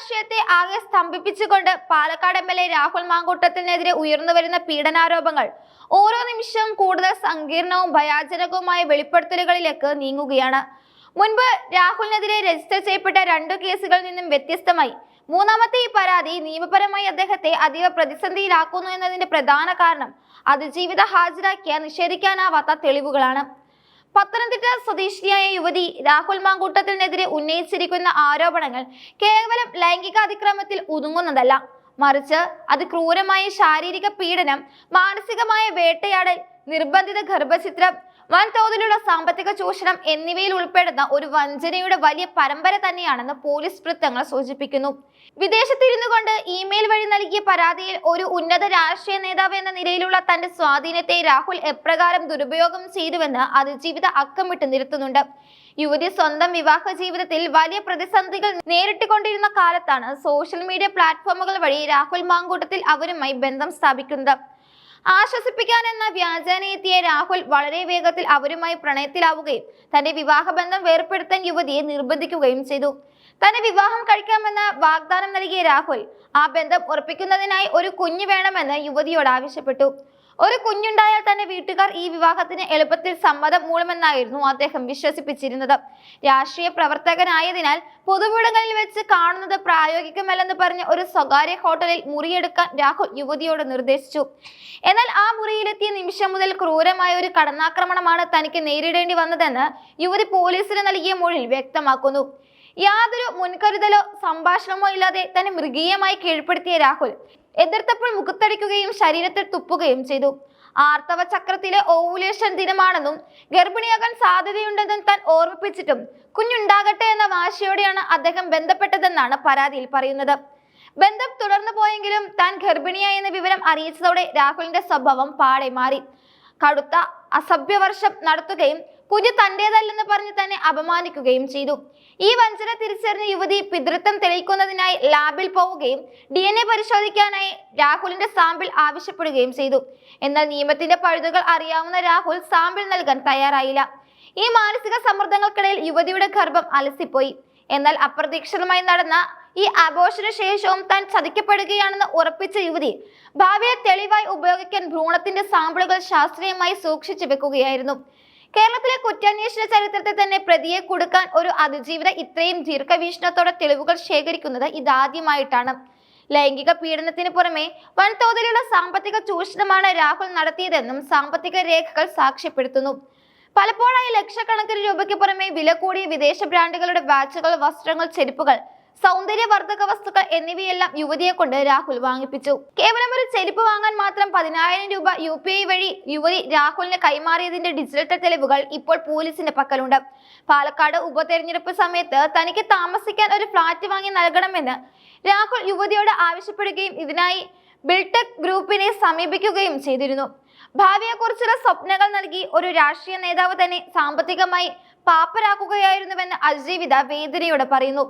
രാഷ്ട്രീയത്തെ ആകെ സ്തംഭിപ്പിച്ചുകൊണ്ട് Palakkad M L A Rahul മാങ്കൂട്ടത്തിനെതിരെ ഉയർന്നു വരുന്ന പീഡനാരോപങ്ങൾ ഓരോ നിമിഷവും കൂടുതൽ സങ്കീർണവും ഭയാജനകവുമായ വെളിപ്പെടുത്തലുകളിലേക്ക് നീങ്ങുകയാണ്. മുൻപ് രാഹുലിനെതിരെ രജിസ്റ്റർ ചെയ്യപ്പെട്ട രണ്ടു കേസുകളിൽ നിന്നും വ്യത്യസ്തമായി. മൂന്നാമത്തെ ഈ പരാതി നിയമപരമായി അദ്ദേഹത്തെ അതീവ പ്രതിസന്ധിയിലാക്കുന്നു എന്നതിന്റെ പ്രധാന കാരണം അതിജീവിത ഹാജരാക്കിയ നിഷേധിക്കാനാവാത്ത തെളിവുകളാണ്. പത്തനംതിട്ട സ്വദേശിനിയായ യുവതി രാഹുൽ മാങ്കൂട്ടത്തിനെതിരെ ഉന്നയിച്ചിരിക്കുന്ന ആരോപണങ്ങൾ കേവലം ലൈംഗിക അതിക്രമത്തിൽ ഒതുങ്ങുന്നതല്ല മറിച്ച് അത് ക്രൂരമായ ശാരീരിക പീഡനം മാനസികമായ വേട്ടയാടൽ നിർബന്ധിത ഗർഭചിത്രം വൻതോതിലുള്ള സാമ്പത്തിക ചൂഷണം എന്നിവയിൽ ഉൾപ്പെടുന്ന ഒരു വഞ്ചനയുടെ വലിയ പരമ്പര തന്നെയാണെന്ന് പോലീസ് വൃത്തങ്ങൾ സൂചിപ്പിക്കുന്നു. വിദേശത്തിരുന്നു കൊണ്ട് ഇമെയിൽ വഴി നൽകിയ പരാതിയിൽ ഒരു ഉന്നത രാഷ്ട്രീയ നേതാവ് എന്ന നിലയിലുള്ള തന്റെ സ്വാധീനത്തെ രാഹുൽ എപ്രകാരം ദുരുപയോഗം ചെയ്തുവെന്ന് അതിജീവിത അക്കമിട്ട് നിരത്തുന്നുണ്ട്. യുവതി സ്വന്തം വിവാഹ ജീവിതത്തിൽ വലിയ പ്രതിസന്ധികൾ നേരിട്ടുകൊണ്ടിരുന്ന കാലത്താണ് സോഷ്യൽ മീഡിയ പ്ലാറ്റ്ഫോമുകൾ വഴി രാഹുൽ മാങ്കൂട്ടത്തിൽ അവരുമായി ബന്ധം സ്ഥാപിക്കുന്നത്. ആശ്വസിപ്പിക്കാൻ എന്ന വ്യാജേന എത്തിയ രാഹുൽ വളരെ വേഗത്തിൽ അവരുമായി പ്രണയത്തിലാവുകയും തന്റെ വിവാഹബന്ധം വേർപ്പെടുത്താൻ യുവതിയെ നിർബന്ധിക്കുകയും ചെയ്തു. തന്നെ വിവാഹം കഴിക്കാമെന്ന് വാഗ്ദാനം നൽകിയ രാഹുൽ ആ ബന്ധം ഉറപ്പിക്കുന്നതിനായി ഒരു കുഞ്ഞു വേണമെന്ന് യുവതിയോട് ആവശ്യപ്പെട്ടു. ഒരു കുഞ്ഞുണ്ടായാൽ തന്നെ വീട്ടുകാർ ഈ വിവാഹത്തിന് എളുപ്പത്തിൽ സമ്മതം മൂളുമെന്നായിരുന്നു അദ്ദേഹം വിശ്വസിപ്പിച്ചിരുന്നത്. രാഷ്ട്രീയ പ്രവർത്തകനായതിനാൽ പൊതുവിടങ്ങളിൽ വെച്ച് കാണുന്നത് പ്രായോഗികമല്ലെന്ന് പറഞ്ഞ് ഒരു സ്വകാര്യ ഹോട്ടലിൽ മുറിയെടുക്കാൻ രാഹുൽ യുവതിയോട് നിർദ്ദേശിച്ചു. എന്നാൽ ആ മുറിയിലെത്തിയ നിമിഷം മുതൽ ക്രൂരമായ ഒരു കടന്നാക്രമണമാണ് തനിക്ക് നേരിടേണ്ടി വന്നതെന്ന് യുവതി പോലീസിന് നൽകിയ മൊഴിയിൽ വ്യക്തമാക്കുന്നു. യാതൊരു മുൻകരുതലോ സംഭാഷണമോ ഇല്ലാതെ തന്നെ മൃഗീയമായി കീഴ്പ്പെടുത്തിയ രാഹുൽ എതിർത്തപ്പോൾ മുഖത്തടിക്കുകയും ശരീരത്തിൽ തുപ്പുകയും ചെയ്തു. ആർത്തവ ചക്രത്തിലെ ഓവുലേഷൻ ദിനമാണെന്നും ഗർഭിണിയാകാൻ സാധ്യതയുണ്ടെന്നും താൻ ഓർമ്മിപ്പിച്ചിട്ടും കുഞ്ഞുണ്ടാകട്ടെ എന്ന വാശിയോടെയാണ് അദ്ദേഹം ബന്ധപ്പെട്ടതെന്നാണ് പരാതിയിൽ പറയുന്നത്. ബന്ധം തുടർന്നു പോയെങ്കിലും താൻ ഗർഭിണിയായെന്ന വിവരം അറിയിച്ചതോടെ രാഹുലിന്റെ സ്വഭാവം പാടെ മാറി. കടുത്ത അസഭ്യവർഷം നടത്തുകയും കുഞ്ഞ് തന്റേതല്ലെന്ന് പറഞ്ഞ് തന്നെ അപമാനിക്കുകയും ചെയ്തു. ഈ വഞ്ചന തിരിച്ചറിഞ്ഞ യുവതി പിതൃത്വം തെളിയിക്കുന്നതിനായി ലാബിൽ പോവുകയും ഡി എൻ എ പരിശോധിക്കാനായി രാഹുലിന്റെ സാമ്പിൾ ആവശ്യപ്പെടുകയും ചെയ്തു. എന്നാൽ നിയമത്തിന്റെ പഴുതുകൾ അറിയാവുന്ന രാഹുൽ സാമ്പിൾ നൽകാൻ തയ്യാറായില്ല. ഈ മാനസിക സമ്മർദ്ദങ്ങൾക്കിടയിൽ യുവതിയുടെ ഗർഭം അലസിപ്പോയി. എന്നാൽ അപ്രതീക്ഷിതമായി നടന്ന ഈ അബോഷന് ശേഷവും താൻ ചതിക്കപ്പെടുകയാണെന്ന് ഉറപ്പിച്ച യുവതി ഭാവിയെ തെളിവായി ഉപയോഗിക്കാൻ ഭ്രൂണത്തിന്റെ സാമ്പിളുകൾ ശാസ്ത്രീയമായി സൂക്ഷിച്ചു വെക്കുകയായിരുന്നു. കേരളത്തിലെ കുറ്റാന്വേഷണ ചരിത്രത്തിൽ തന്നെ പ്രതിയെ കൊടുക്കാൻ ഒരു അതിജീവിത ഇത്രയും ദീർഘവീക്ഷണത്തോടെ തെളിവുകൾ ശേഖരിക്കുന്നത് ഇതാദ്യമായിട്ടാണ്. ലൈംഗിക പീഡനത്തിന് പുറമെ വൻതോതിലുള്ള സാമ്പത്തിക ചൂഷണമാണ് രാഹുൽ നടത്തിയതെന്നും സാമ്പത്തിക രേഖകൾ സാക്ഷ്യപ്പെടുത്തുന്നു. പലപ്പോഴായി ലക്ഷക്കണക്കിന് രൂപയ്ക്ക് പുറമെ വില കൂടിയ വിദേശ ബ്രാൻഡുകളുടെ വാച്ചുകൾ വസ്ത്രങ്ങൾ ചെരുപ്പുകൾ സൗന്ദര്യവർദ്ധക വസ്തുക്കൾ എന്നിവയെല്ലാം യുവതിയെ കൊണ്ട് രാഹുൽ വാങ്ങിപ്പിച്ചു. കേവലം ഒരു ചെരുപ്പ് വാങ്ങാൻ മാത്രം പതിനായിരം രൂപ യു പി ഐ വഴി യുവതി രാഹുലിന് കൈമാറിയതിന്റെ ഡിജിറ്റൽ തെളിവുകൾ ഇപ്പോൾ പോലീസിന്റെ പക്കലുണ്ട്. പാലക്കാട് ഉപതെരഞ്ഞെടുപ്പ് സമയത്ത് തനിക്ക് താമസിക്കാൻ ഒരു ഫ്ളാറ്റ് വാങ്ങി നൽകണമെന്ന് രാഹുൽ യുവതിയോട് ആവശ്യപ്പെടുകയും ഇതിനായി ബിൽടെക് ഗ്രൂപ്പിനെ സമീപിക്കുകയും ചെയ്തിരുന്നു. ഭാവിയെക്കുറിച്ചുള്ള സ്വപ്നങ്ങൾ നൽകി ഒരു രാഷ്ട്രീയ നേതാവ് തന്നെ സാമ്പത്തികമായി പാപ്പരാക്കുകയായിരുന്നുവെന്ന് അജീവിത വേദനയോടെ പറയുന്നു.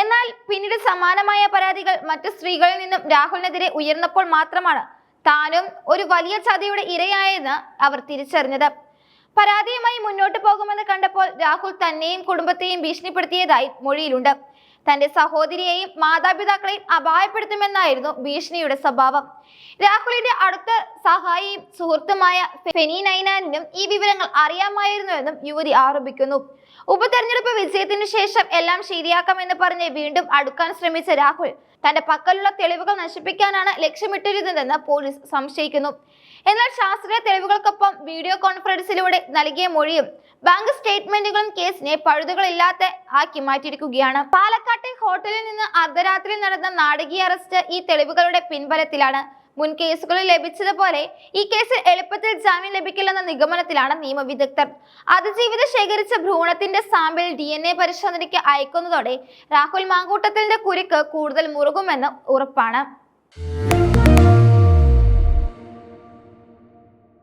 എന്നാൽ പിന്നീട് സമാനമായ പരാതികൾ മറ്റു സ്ത്രീകളിൽ നിന്നും രാഹുലിനെതിരെ ഉയർന്നപ്പോൾ മാത്രമാണ് താനും ഒരു വലിയ ചതിയുടെ ഇരയായെന്ന് അവർ തിരിച്ചറിഞ്ഞത്. പരാതിയുമായി മുന്നോട്ട് പോകുമെന്ന് കണ്ടപ്പോൾ രാഹുൽ തന്നെയും കുടുംബത്തെയും ഭീഷണിപ്പെടുത്തിയതായി മൊഴിയിലുണ്ട്. തന്റെ സഹോദരിയെയും മാതാപിതാക്കളെയും അപായപ്പെടുത്തുമെന്നായിരുന്നു ഭീഷണിയുടെ സ്വഭാവം. രാഹുലിന്റെ അടുത്ത സഹായിയും സുഹൃത്തുമായ ഫെനി നൈനാനിനും ഈ വിവരങ്ങൾ അറിയാമായിരുന്നുവെന്നും യുവതി ആരോപിക്കുന്നു. ഉപതെരഞ്ഞെടുപ്പ് വിജയത്തിനു ശേഷം എല്ലാം ശരിയാക്കാമെന്ന് പറഞ്ഞ് വീണ്ടും അടുക്കാൻ ശ്രമിച്ച രാഹുൽ തന്റെ പക്കലുള്ള തെളിവുകൾ നശിപ്പിക്കാനാണ് ലക്ഷ്യമിട്ടിരുന്നതെന്ന് പോലീസ് സംശയിക്കുന്നു. എന്നാൽ ശാസ്ത്രീയ തെളിവുകൾക്കൊപ്പം വീഡിയോ കോൺഫറൻസിലൂടെ നൽകിയ മൊഴിയും ബാങ്ക് സ്റ്റേറ്റ്മെന്റുകളും കേസിനെ പഴുതുകളില്ലാത്ത ആക്കി മാറ്റിയിരിക്കുകയാണ്. പാലക്കാട്ടെ ഹോട്ടലിൽ നിന്ന് അർദ്ധരാത്രി നടന്ന നാടകീയ അറസ്റ്റ് ഈ തെളിവുകളുടെ പിൻബലത്തിലാണ്. മുൻ കേസുകളിൽ ലഭിച്ചതുപോലെ ഈ കേസിൽ എളുപ്പത്തിൽ ജാമ്യം ലഭിക്കില്ലെന്ന നിഗമനത്തിലാണ് നിയമവിദഗ്ധർ. അതിജീവിത ശേഖരിച്ച ഭ്രൂണത്തിന്റെ സാമ്പിൾ ഡി എൻ എ പരിശോധനയ്ക്ക് അയക്കുന്നതോടെ രാഹുൽ മാങ്കൂട്ടത്തിന്റെ കുരുക്ക് കൂടുതൽ മുറുകുമെന്ന് ഉറപ്പാണ്.